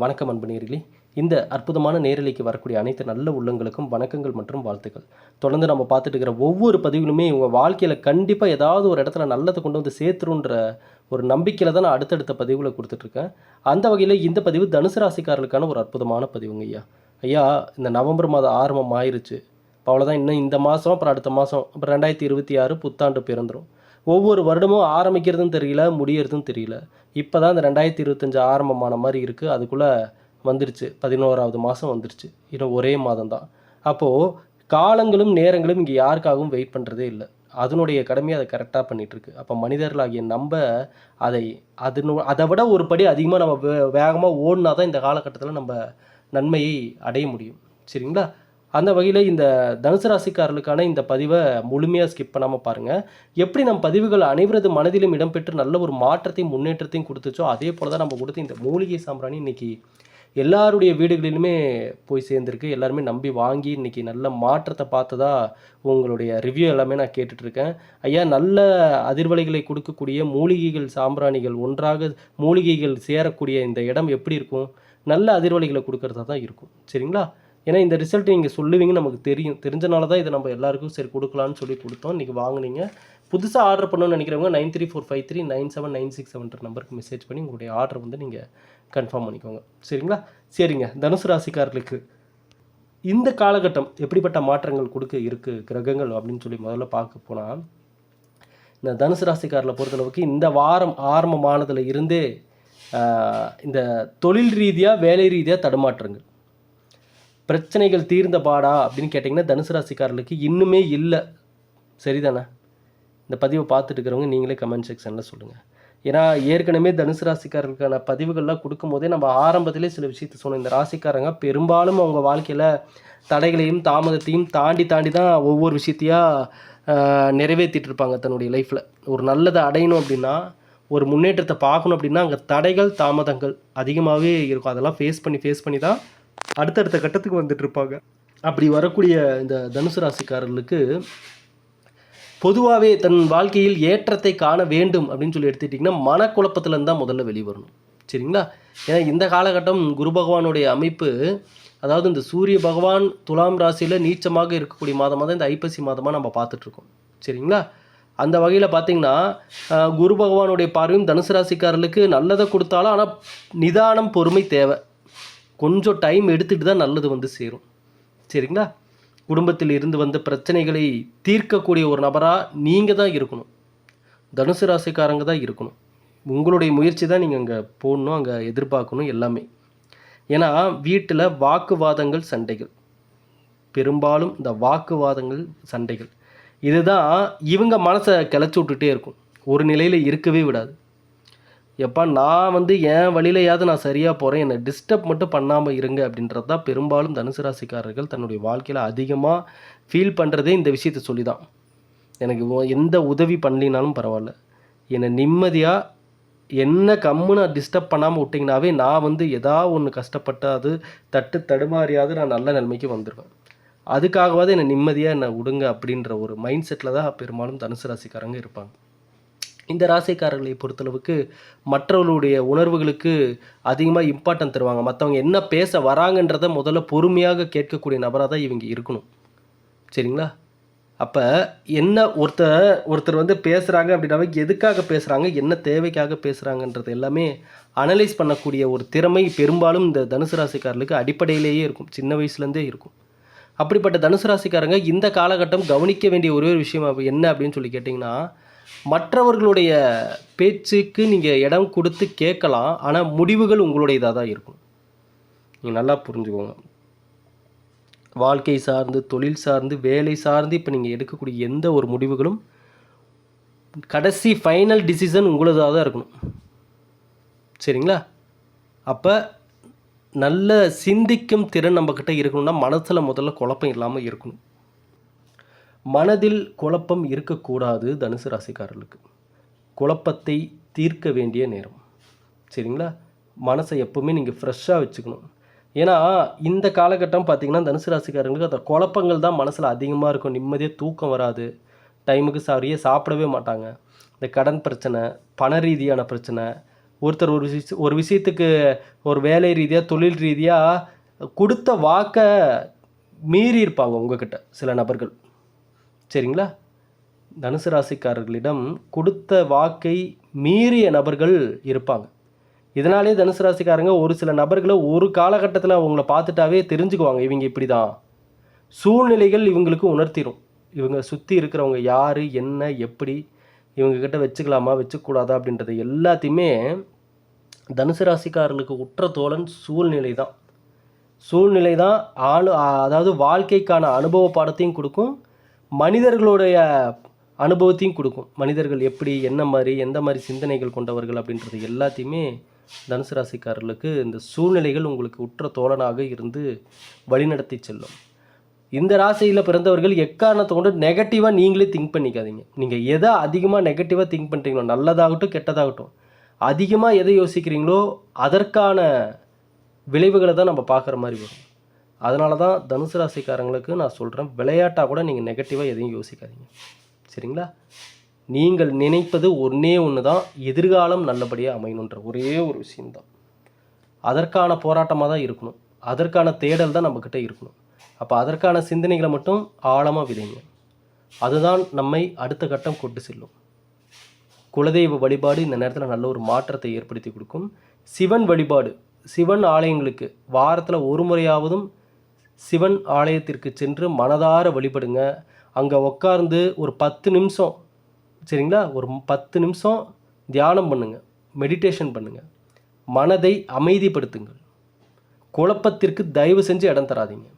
வணக்கம் அன்பு நேயர்களே இந்த அற்புதமான நேரலைக்கு வரக்கூடிய அனைத்து நல்ல உள்ளங்களுக்கும் வணக்கங்கள் மற்றும் வாழ்த்துக்கள். தொடர்ந்து நம்ம பார்த்துட்டு இருக்கிற ஒவ்வொரு பதிவிலுமே உங்கள் வாழ்க்கையில் கண்டிப்பாக ஏதாவது ஒரு இடத்துல நல்லதை கொண்டு வந்து சேர்த்துருன்ற ஒரு நம்பிக்கையில் தான் நான் அடுத்தடுத்த பதிவுகளை கொடுத்துட்ருக்கேன். அந்த வகையில் இந்த பதிவு தனுசு ராசிக்காரர்களுக்கான ஒரு அற்புதமான பதிவுங்க ஐயா. ஐயா இந்த நவம்பர் மாதம் ஆரம்பம் ஆயிருச்சு. இப்போ அவ்வளோதான் இன்னும் இந்த மாதம் அப்புறம் அடுத்த மாதம் அப்புறம் ரெண்டாயிரத்தி இருபத்தி ஆறு புத்தாண்டு பிறந்துடும் ஒவ்வொரு வருடமும் ஆரம்பிக்கிறதும் தெரியல முடியறதும் தெரியல. இப்போ தான் இந்த ரெண்டாயிரத்தி இருபத்தஞ்சு ஆரம்பமான மாதிரி இருக்குது அதுக்குள்ளே வந்துருச்சு. பதினோராவது மாதம் வந்துருச்சு. இன்னும் ஒரே மாதம் தான். அப்போது காலங்களும் நேரங்களும் இங்கே யாருக்காகவும் வெயிட் பண்ணுறதே இல்லை. அதனுடைய கடமையை அதை கரெக்டாக பண்ணிகிட்ருக்கு அப்போ மனிதர்களாகிய நம்ம அதை அதனு அதை விட ஒரு படி அதிகமாக நம்ம வே வேகமாக ஓடினா தான் இந்த காலகட்டத்தில் நம்ம நன்மையை அடைய முடியும். சரிங்களா? அந்த வகையில் இந்த தனுசு ராசிக்காரர்களுக்கான இந்த பதிவை முழுமையாக ஸ்கிப் பண்ணாமல் பாருங்கள் எப்படி நம் பதிவுகள் அனைவரது மனதிலும் இடம்பெற்று நல்ல ஒரு மாற்றத்தையும் முன்னேற்றத்தையும் கொடுத்துச்சோ அதே போல் தான் நம்ம கொடுத்த இந்த மூலிகை சாம்பிராணி இன்னைக்கு எல்லாருடைய வீடுகளிலுமே போய் சேர்ந்துருக்கு. எல்லாருமே நம்பி வாங்கி இன்னைக்கு நல்ல மாற்றத்தை பார்த்ததா உங்களுடைய ரிவ்யூ எல்லாமே நான் கேட்டுட்ருக்கேன். ஐயா நல்ல அதிர்வலைகளை கொடுக்கக்கூடிய மூலிகைகள் சாம்பிராணிகள் ஒன்றாக மூலிகைகள் சேரக்கூடிய இந்த இடம் எப்படி இருக்கும்? நல்ல அதிர்வலைகளை கொடுக்கறதா தான் இருக்கும். சரிங்களா? ஏன்னா இந்த ரிசல்ட் நீங்கள் சொல்லுவீங்கன்னு நமக்கு தெரியும். தெரிஞ்சனால தான் இதை நம்ம எல்லாருக்கும் சரி கொடுக்கலான்னு சொல்லி கொடுத்தோம். இன்றைக்கி வாங்கினீங்க. புதுசாக ஆர்டர் பண்ணணும்னு நினைக்கிறவங்க nine three four five three nine seven nine six செவன்ற நம்பருக்கு மெசேஜ் பண்ணி உங்களுடைய ஆர்டர் வந்து நீங்கள் கன்ஃபார்ம் பண்ணிக்கோங்க. சரிங்களா? சரிங்க. தனுசு ராசிக்காரர்களுக்கு இந்த காலகட்டம் எப்படிப்பட்ட மாற்றங்கள் கொடுக்க இருக்குது கிரகங்கள் அப்படின்னு சொல்லி முதல்ல பார்க்க போனால் இந்த தனுசு ராசிக்காரில் பொறுத்தளவுக்கு இந்த வாரம் ஆரம்பமானதில் இருந்தே இந்த தொழில் ரீதியாக வேலை ரீதியாக தடுமாற்றங்கள். பிரச்சனைகள் தீர்ந்த பாடா அப்படின்னு கேட்டிங்கன்னா தனுசு ராசிக்காரர்களுக்கு இன்னுமே இல்லை. சரிதானே? இந்த பதிவை பார்த்துட்டு இருக்கிறவங்க நீங்களே கமெண்ட் செக்ஷனில் சொல்லுங்கள் ஏன்னா ஏற்கனவே தனுசு ராசிக்காரர்களுக்கான பதிவுகள்லாம் கொடுக்கும்போதே நம்ம ஆரம்பத்திலே சில விஷயத்த சொன்னோம். இந்த ராசிக்காரங்க பெரும்பாலும் அவங்க வாழ்க்கையில் தடைகளையும் தாமதத்தையும் தாண்டி தாண்டி தான் ஒவ்வொரு விஷயத்தையாக நிறைவேற்றிட்டு இருப்பாங்க தன்னுடைய லைஃப்பில் ஒரு நல்லதை அடையணும் அப்படின்னா ஒரு முன்னேற்றத்தை பார்க்கணும் அப்படின்னா அங்கே தடைகள் தாமதங்கள் அதிகமாகவே இருக்கும். அதெல்லாம் ஃபேஸ் பண்ணி ஃபேஸ் பண்ணி தான் அடுத்தடுத்த கட்டத்துக்கு வந்துட்டு இருப்பாங்க. அப்படி வரக்கூடிய இந்த தனுசு ராசிக்காரர்களுக்கு பொதுவாகவே தன் வாழ்க்கையில் ஏற்றத்தை காண வேண்டும் அப்படின்னு சொல்லி எடுத்துக்கிட்டிங்கன்னா மனக்குழப்பத்துலேருந்து தான் முதல்ல வெளிவரணும் சரிங்களா? ஏன்னா இந்த காலகட்டம் குரு பகவானுடைய அமைப்பு அதாவது இந்த சூரிய பகவான் துலாம் ராசியில் நீச்சமாக இருக்கக்கூடிய மாதமாக தான் இந்த ஐப்பசி மாதமாக நம்ம பார்த்துட்ருக்கோம் சரிங்களா? அந்த வகையில் பார்த்தீங்கன்னா குரு பகவானுடைய பார்வையும் தனுசு ராசிக்காரர்களுக்கு நல்லதை கொடுத்தாலும் ஆனால் நிதானம் பொறுமை தேவை. கொஞ்சம் டைம் எடுத்துகிட்டு தான் நல்லது வந்து சேரும். சரிங்களா? குடும்பத்தில் இருந்து வந்த பிரச்சனைகளை தீர்க்கக்கூடிய ஒரு நபராக நீங்கள் தான் இருக்கணும். தனுசு ராசிக்காரங்க தான் இருக்கணும். உங்களுடைய முயற்சி தான் நீங்கள் அங்கே போடணும் அங்கே எதிர்பார்க்கணும் எல்லாமே. ஏன்னா வீட்டில் வாக்குவாதங்கள் சண்டைகள். பெரும்பாலும் இந்த வாக்குவாதங்கள் சண்டைகள். இதுதான் இவங்க மனசை கிளச்சி விட்டுட்டே இருக்கும். ஒரு நிலையில் இருக்கவே விடாது. எப்பா நான் வந்து என் வழியிலையாவது நான் சரியாக போகிறேன் என்னை டிஸ்டர்ப் மட்டும் பண்ணாமல் இருங்க அப்படின்றது தான் பெரும்பாலும் தனுசு ராசிக்காரர்கள் தன்னுடைய வாழ்க்கையில் அதிகமாக ஃபீல் பண்ணுறதே இந்த விஷயத்தை சொல்லி தான் எனக்கு எந்த உதவி பண்ணலினாலும் பரவாயில்ல. என்னை நிம்மதியாக என்ன கம்முன்னு டிஸ்டர்ப் பண்ணாமல் விட்டிங்கனாவே நான் வந்து எதா ஒன்று கஷ்டப்பட்டாது தட்டு தடுமாறியாவது நான் நல்ல நிலைமைக்கு வந்துடுவேன் அதுக்காகவாவது என்னை நிம்மதியாக என்னை விடுங்க அப்படின்ற ஒரு மைண்ட் செட்டில் தான் பெரும்பாலும் தனுசு ராசிக்காரங்க இருப்பாங்க. இந்த ராசிக்காரர்களை பொறுத்தளவுக்கு மற்றவர்களுடைய உணர்வுகளுக்கு அதிகமாக இம்பார்ட்டன்ட் தருவாங்க. மற்றவங்க என்ன பேச வராங்கன்றதை முதல்ல பொறுமையாக கேட்கக்கூடிய நபராக தான் இவங்க இருக்கணும். சரிங்களா? அப்போ என்ன ஒருத்தர் ஒருத்தர் வந்து பேசுகிறாங்க அப்படின்னாவே எதுக்காக பேசுகிறாங்க என்ன தேவைக்காக பேசுகிறாங்கன்றது எல்லாமே அனலைஸ் பண்ணக்கூடிய ஒரு திறமை பெரும்பாலும் இந்த தனுசு ராசிக்காரர்களுக்கு அடிப்படையிலேயே இருக்கும். சின்ன வயசுலேருந்தே இருக்கும். அப்படிப்பட்ட தனுசு ராசிக்காரங்க இந்த காலகட்டம் கவனிக்க வேண்டிய ஒரே ஒரு விஷயம் என்ன அப்படின்னு சொல்லி கேட்டிங்கன்னா மற்றவர்களுடைய பேச்சுக்கு நீங்கள் இடம் கொடுத்து கேட்கலாம் ஆனால் முடிவுகள் உங்களுடையதாக தான் இருக்கும். நீங்கள் நல்லா புரிஞ்சுக்கோங்க. வாழ்க்கை சார்ந்து தொழில் சார்ந்து வேலை சார்ந்து இப்போ நீங்கள் எடுக்கக்கூடிய எந்த ஒரு முடிவுகளும் கடைசி ஃபைனல் டிசிஷன் உங்களதாக தான் இருக்கணும். சரிங்களா? அப்போ நல்ல சிந்திக்கும் திறன் நம்மக்கிட்ட இருக்கணும்னா மனசில் முதல்ல குழப்பம் இல்லாமல் இருக்கணும். மனதில் குழப்பம் இருக்கக்கூடாது தனுசு ராசிக்காரர்களுக்கு. குழப்பத்தை தீர்க்க வேண்டிய நேரம். சரிங்களா? மனசை எப்போவுமே நீங்கள் ஃப்ரெஷ்ஷாக வச்சுக்கணும். ஏன்னா இந்த காலகட்டம் பார்த்தீங்கன்னா தனுசு ராசிக்காரங்களுக்கு அந்த குழப்பங்கள் தான் மனசில் அதிகமாக இருக்கும். நிம்மதியாக தூக்கம் வராது. டைமுக்கு சரியாக சாப்பிடவே மாட்டாங்க. இந்த கடன் பிரச்சனை பண ரீதியான பிரச்சனை ஒருத்தர் ஒரு விஷய ஒரு விஷயத்துக்கு ஒரு வேலை ரீதியாக தொழில் ரீதியாக கொடுத்த வாக்கை மீறி இருப்பாங்க உங்ககிட்ட சில நபர்கள். சரிங்களா? தனுசு ராசிக்காரர்களிடம் கொடுத்த வாக்கை மீறிய நபர்கள் இருப்பாங்க. இதனாலே தனுசு ராசிக்காரங்க ஒரு சில நபர்களை ஒரு காலகட்டத்தில் அவங்கள பார்த்துட்டாவே தெரிஞ்சுக்குவாங்க. இவங்க இப்படி தான் சூழ்நிலைகள் இவங்களுக்கு உணர்த்திடும் இவங்க சுற்றி இருக்கிறவங்க யார் என்ன எப்படி இவங்கக்கிட்ட வச்சுக்கலாமா வச்சுக்கூடாதா அப்படின்றது எல்லாத்தையுமே தனுசு ராசிக்காரர்களுக்கு உற்ற தோழன் சூழ்நிலை தான். சூழ்நிலை தான் ஆளு அதாவது வாழ்க்கைக்கான அனுபவ பாடத்தையும் கொடுக்கும். மனிதர்களுடைய அனுபவத்தையும் கொடுக்கும். மனிதர்கள் எப்படி என்ன மாதிரி எந்த மாதிரி சிந்தனைகள் கொண்டவர்கள் அப்படின்றது எல்லாத்தையுமே தனுசு ராசிக்காரர்களுக்கு இந்த சூழ்நிலைகள் உங்களுக்கு உற்ற தோழனாக இருந்து வழிநடத்தி செல்லும். இந்த ராசியில் பிறந்தவர்கள் எக்காரணத்தை கொண்டு நெகட்டிவாக நீங்களே திங்க் பண்ணிக்காதீங்க. நீங்கள் எதை அதிகமாக நெகட்டிவாக திங்க் பண்ணுறீங்களோ நல்லதாகட்டும் கெட்டதாகட்டும் அதிகமாக எதை யோசிக்கிறீங்களோ அதற்கான விளைவுகளை தான் நம்ம பார்க்குற மாதிரி வரும். அதனால தான் தனுசு ராசிக்காரங்களுக்கு நான் சொல்கிறேன் விளையாட்டாக கூட நீங்கள் நெகட்டிவாக எதையும் யோசிக்காதீங்க. சரிங்களா? நீங்கள் நினைப்பது ஒன்றே ஒன்று தான் எதிர்காலம் நல்லபடியாக அமையணுன்ற ஒரே ஒரு விஷயந்தான் அதற்கான போராட்டமாக தான் இருக்கணும். அதற்கான தேடல் தான் நம்மக்கிட்ட இருக்கணும். அப்போ அதற்கான சிந்தனைகளை மட்டும் ஆழமாக விதைங்க. அதுதான் நம்மை அடுத்த கட்டம் கொண்டு செல்லும். குலதெய்வ வழிபாடு இந்த நேரத்தில் நல்ல ஒரு மாற்றத்தை ஏற்படுத்தி கொடுக்கும். சிவன் வழிபாடு சிவன் ஆலயங்களுக்கு வாரத்தில் ஒரு முறையாவதும் சிவன் ஆலயத்திற்கு சென்று மனதார வழிபடுங்க. அங்கே உட்கார்ந்து ஒரு பத்து நிமிஷம் சரிங்களா? ஒரு பத்து நிமிஷம் தியானம் பண்ணுங்கள் மெடிடேஷன் பண்ணுங்கள் மனதை அமைதிப்படுத்துங்கள். குழப்பத்திற்கு தயவு செஞ்சு இடம் தராதீங்க.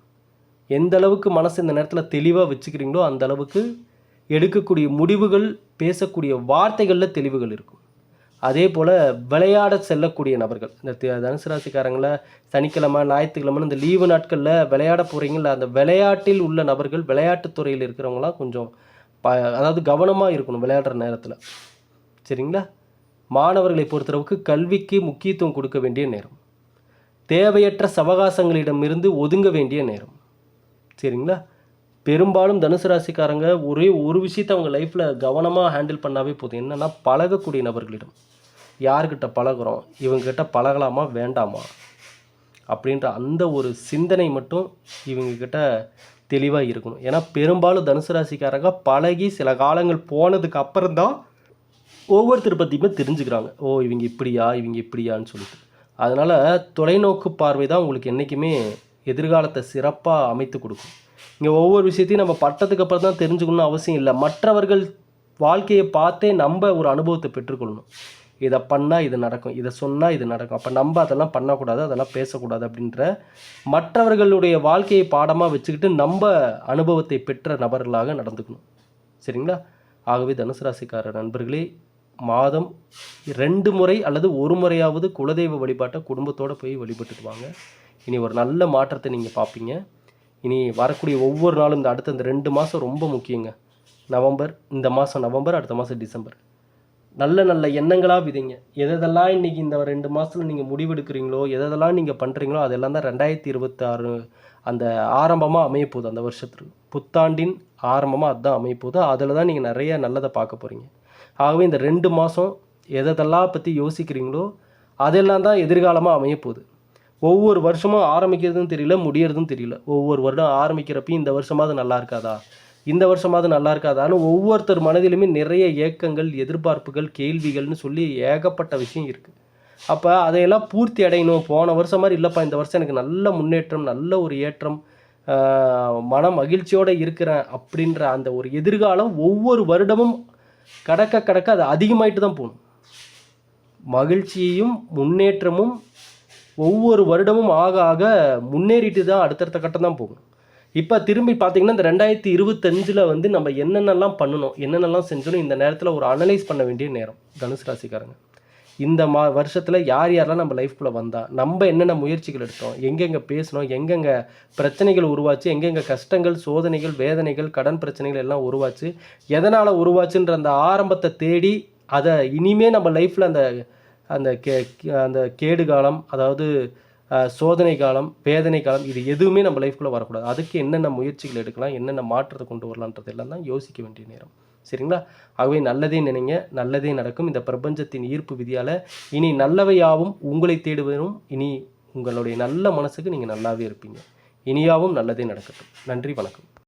எந்த அளவுக்கு மனசு இந்த நேரத்தில் தெளிவாக வச்சுக்கிறீங்களோ அந்த அளவுக்கு எடுக்கக்கூடிய முடிவுகள் பேசக்கூடிய வார்த்தைகளில் தெளிவுகள் இருக்கும். அதே போல் விளையாட செல்லக்கூடிய நபர்கள். இந்த தி- தனுசு சனிக்கிழமை ஞாயிற்றுக்கிழமை இந்த லீவு நாட்களில் விளையாட போகிறீங்கள அந்த விளையாட்டில் உள்ள நபர்கள் விளையாட்டுத் துறையில் இருக்கிறவங்களாம் கொஞ்சம் ப அதாவது கவனமாக இருக்கணும் விளையாடுற நேரத்தில். சரிங்களா? மாணவர்களை பொறுத்தளவுக்கு கல்விக்கு முக்கியத்துவம் கொடுக்க வேண்டிய நேரம். தேவையற்ற சவகாசங்களிடமிருந்து ஒதுங்க வேண்டிய நேரம். சரிங்களா? பெரும்பாலும் தனுசு ராசிக்காரங்க ஒரே ஒரு விஷயத்தை அவங்க லைஃப்பில் கவனமாக ஹேண்டில் பண்ணாவே போதும். என்னென்னா பழகக்கூடிய நபர்களிடம். யார்கிட்ட பழகுறோம்? இவங்ககிட்ட பழகலாமா? வேண்டாமா? அப்படின்ற அந்த ஒரு சிந்தனை மட்டும் இவங்கக்கிட்ட தெளிவாக இருக்கணும். ஏன்னா பெரும்பாலும் தனுசு ராசிக்காரங்க பழகி சில காலங்கள் போனதுக்கு அப்புறம்தான் ஒவ்வொருத்தர் பற்றியுமே தெரிஞ்சுக்கிறாங்க. ஓ இவங்க இப்படியா? இவங்க இப்படியான்னு சொல்லிட்டு. அதனால் தொலைநோக்கு பார்வை தான் உங்களுக்கு என்றைக்குமே எதிர்காலத்தை சிறப்பாக அமைத்து கொடுக்கும். இங்கே ஒவ்வொரு விஷயத்தையும் நம்ம பட்டத்துக்கு அப்புறம் தான் தெரிஞ்சுக்கணும்னு அவசியம் இல்லை. மற்றவர்கள் வாழ்க்கையை பார்த்தே நம்ம ஒரு அனுபவத்தை பெற்றுக்கொள்ளணும். இதை பண்ணால் இது நடக்கும். இதை சொன்னால் இது நடக்கும். அப்போ நம்ம அதெல்லாம் பண்ணக்கூடாது அதெல்லாம் பேசக்கூடாது அப்படின்ற மற்றவர்களுடைய வாழ்க்கையை பாடமாக வச்சுக்கிட்டு நம்ம அனுபவத்தை பெற்ற நபர்களாக நடந்துக்கணும். சரிங்களா? ஆகவே தனுசு ராசிக்கார நண்பர்களே மாதம் ரெண்டு முறை அல்லது ஒரு முறையாவது குலதெய்வ வழிபாட்டை குடும்பத்தோடு போய் வழிபட்டுட்டு வாங்க. இனி ஒரு நல்ல மாற்றத்தை நீங்கள் பார்ப்பீங்க. இனி வரக்கூடிய ஒவ்வொரு நாளும் இந்த அடுத்த இந்த ரெண்டு மாதம் ரொம்ப முக்கியங்க. நவம்பர் இந்த மாதம் நவம்பர் அடுத்த மாதம் டிசம்பர். நல்ல நல்ல எண்ணங்களாக விதைங்க. எதெல்லாம் இன்றைக்கி இந்த ரெண்டு மாதத்தில் நீங்கள் முடிவெடுக்கிறீங்களோ எதெல்லாம் நீங்கள் பண்ணுறீங்களோ அதெல்லாம் தான் ரெண்டாயிரத்தி இருபத்தாறு அந்த ஆரம்பமாக அமையப்போகுது அந்த வருஷத்துக்கு புத்தாண்டின் ஆரம்பமாக அதுதான் அமையப்போகுது. அதில் தான் நீங்கள் நிறைய நல்லதை பார்க்க போகிறீங்க ஆகவே இந்த ரெண்டு மாதம் எதெல்லாம் பற்றி யோசிக்கிறீங்களோ அதெல்லாம் தான் எதிர்காலமாக அமையப்போகுது. ஒவ்வொரு வருஷமும் ஆரம்பிக்கிறதும் தெரியல முடியறதும் தெரியல. ஒவ்வொரு வருடம் ஆரம்பிக்கிறப்பையும் இந்த வருஷமாவது நல்லா இருக்காதா? இந்த வருஷமாவது நல்லா இருக்காதான்னு ஒவ்வொருத்தர் மனதிலுமே நிறைய ஏக்கங்கள் எதிர்பார்ப்புகள் கேள்விகள்னு சொல்லி ஏகப்பட்ட விஷயம் இருக்குது அப்போ அதையெல்லாம் பூர்த்தி அடையணும். போன வருஷம் மாதிரி இல்லைப்பா இந்த வருஷம் எனக்கு நல்ல முன்னேற்றம் நல்ல ஒரு ஏற்றம் மன மகிழ்ச்சியோடு இருக்கிறேன் அப்படின்ற அந்த ஒரு எதிர்காலம் ஒவ்வொரு வருடமும் கடக்க கடக்க அது அதிகமாயிட்டு தான் போகணும். மகிழ்ச்சியையும் முன்னேற்றமும் ஒவ்வொரு வருடமும் ஆக ஆக முன்னேறிட்டு தான் அடுத்தடுத்த கட்டம் தான் போகும். இப்போ திரும்பி பார்த்தீங்கன்னா இந்த ரெண்டாயிரத்தி இருபத்தஞ்சில் வந்து நம்ம என்னென்னலாம் பண்ணணும் என்னென்னலாம் செஞ்சோம் இந்த நேரத்தில் ஒரு அனலைஸ் பண்ண வேண்டிய நேரம் தனுசு ராசிக்காரங்க. இந்த மா வருஷத்தில் யார் யாரெல்லாம் நம்ம லைஃப்குள்ளே வந்தால் நம்ம என்னென்ன முயற்சிகள் எடுத்தோம் எங்கெங்கே பேசணும் எங்கெங்கே பிரச்சனைகள் உருவாச்சு எங்கெங்கே கஷ்டங்கள் சோதனைகள் வேதனைகள் கடன் பிரச்சனைகள் எல்லாம் உருவாச்சு எதனால் உருவாச்சுன்ற அந்த ஆரம்பத்தை தேடி அதை இனிமே நம்ம லைஃப்பில் அந்த அந்த கே அந்த கேடு காலம் அதாவது சோதனை காலம் வேதனை காலம் இது எதுவுமே நம்ம லைஃப்குள்ளே வரக்கூடாது. அதுக்கு என்னென்ன முயற்சிகள் எடுக்கலாம் என்னென்ன மாற்றத்தை கொண்டு வரலான்றது எல்லாம் தான் யோசிக்க வேண்டிய நேரம். சரிங்களா? ஆகவே நல்லதே நினைங்க நல்லதே நடக்கும். இந்த பிரபஞ்சத்தின் ஈர்ப்பு விதியால் இனி நல்லவையாவும் உங்களை தேடுவதும் இனி உங்களுடைய நல்ல மனசுக்கு நீங்கள் நல்லாவே இருப்பீங்க. இனியாவும் நல்லதே நடக்கட்டும். நன்றி வணக்கம்.